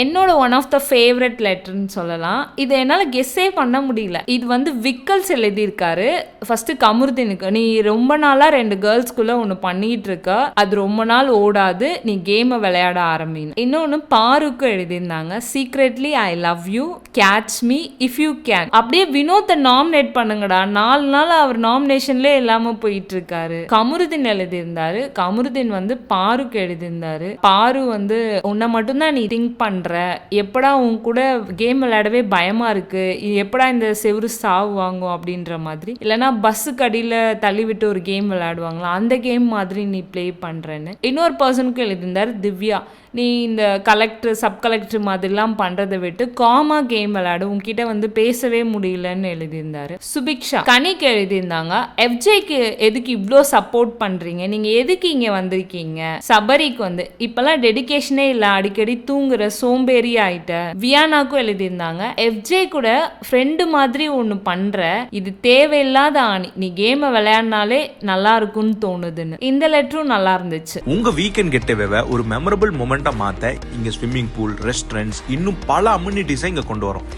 என்னோட one of the favourite லெட்டர்னு சொல்லலாம். இது என்னால் கெஸ்ஸே பண்ண முடியல. இது வந்து விக்கல்ஸ் எழுதியிருக்காரு. ஃபஸ்ட்டு கமுருதினுக்கு நீ ரொம்ப நாளாக ரெண்டு கேர்ள்ஸ்குள்ளே ஒன்று பண்ணிட்டு இருக்க. அது ரொம்ப நாள் ஓடாது. நீ கேமை விளையாட ஆரம்பின்னு. இன்னொன்று பாருக்கும் எழுதியிருந்தாங்க. Secretly I love you catch me if you can அப்படியே வினோத்தை நாமினேட் பண்ணுங்கடா. நாலு நாள் அவர் நாமினேஷன்லேயே இல்லாமல் போயிட்டு இருக்காரு கமுருதின் எழுதியிருந்தாரு. கமுருதின் வந்து பாருக்கு எழுதியிருந்தாரு. பாரு வந்து உன்னை மட்டும்தான் நீ திங்க் பண்ணுற எப்படா உன் கூட கேம் விளையாடவே பயமா இருக்குது எப்படா இந்த செவுரு சாவு வாங்கும் அப்படின்ற மாதிரி? இல்லைனா பஸ்ஸுக்கு அடியில் தள்ளி விட்டு ஒரு கேம் விளையாடுவாங்களா? அந்த கேம் மாதிரி நீ ப்ளே பண்றேன்னு. இன்னொரு பர்சனுக்கு எழுதியிருந்தார் திவ்யா நீ இந்த கலெக்டர் சப் கலெக்டர் மாதிரிலாம் பண்றதை விட்டு காமா கேம் விளையாடு. உங்ககிட்ட வந்து பேசவே முடியலன்னு எழுதியிருந்தாரு சுபிக்ஷா. கனிக்கு எழுதியிருந்தாங்க எஃப்ஜேக்கு எதுக்கு இவ்வளோ சப்போர்ட் பண்றீங்க? நீங்க எதுக்கு இங்க வந்திருக்கீங்க? சபரிக்கு வந்து இப்பெல்லாம் டெடிகேஷனே இல்லை. அடிக்கடி தூங்குற சோம்பேறி ஆயிட்ட. வியானாக்கும் எழுதியிருந்தாங்க எஃப்ஜே கூட ஃப்ரெண்டு மாதிரி ஒன்று பண்ற இது தேவையில்லாத ஆணி. நீ கேமை விளையாடினாலே நல்லா இருக்கும்னு தோணுதுன்னு. இந்த லெட்டரும் நல்லா இருந்துச்சு. உங்க வீக்கெண்ட் கெட்டவேவை ஒரு மெமரபிள் மொமெண்டா மாத்த இங்க ஸ்விம்மிங் பூல் ரெஸ்டாரண்ட்ஸ் இன்னும் பல அம்யூனிட்டிஸை இங்க கொண்டு வரோம்.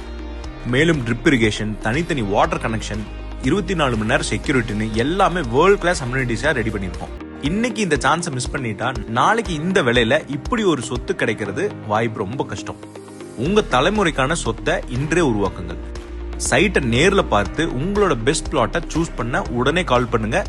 மேலும் ட்ரிப் இரிகேஷன் தனித்தனி வாட்டர் கனெக்ஷன் இருபத்தி நாலு மணி நேரம் செக்யூரிட்டின்னு எல்லாமே வேர்ல்ட் கிளாஸ் அம்யூனிட்டிஸாக ரெடி பண்ணியிருக்கோம். இன்னைக்கு இந்த சான்ஸை மிஸ் பண்ணிட்டா நாளைக்கு இந்த விலையில இப்படி ஒரு சொத்து கிடைக்கிறது வாய்ப்பு ரொம்ப கஷ்டம். உங்க தலைமுறைக்கான சொத்தை இன்றே உருவாக்குங்கள். சைட்டை நேரில் பார்த்து உங்களோட பெஸ்ட் பிளாட்டை சூஸ் பண்ண உடனே கால் பண்ணுங்க.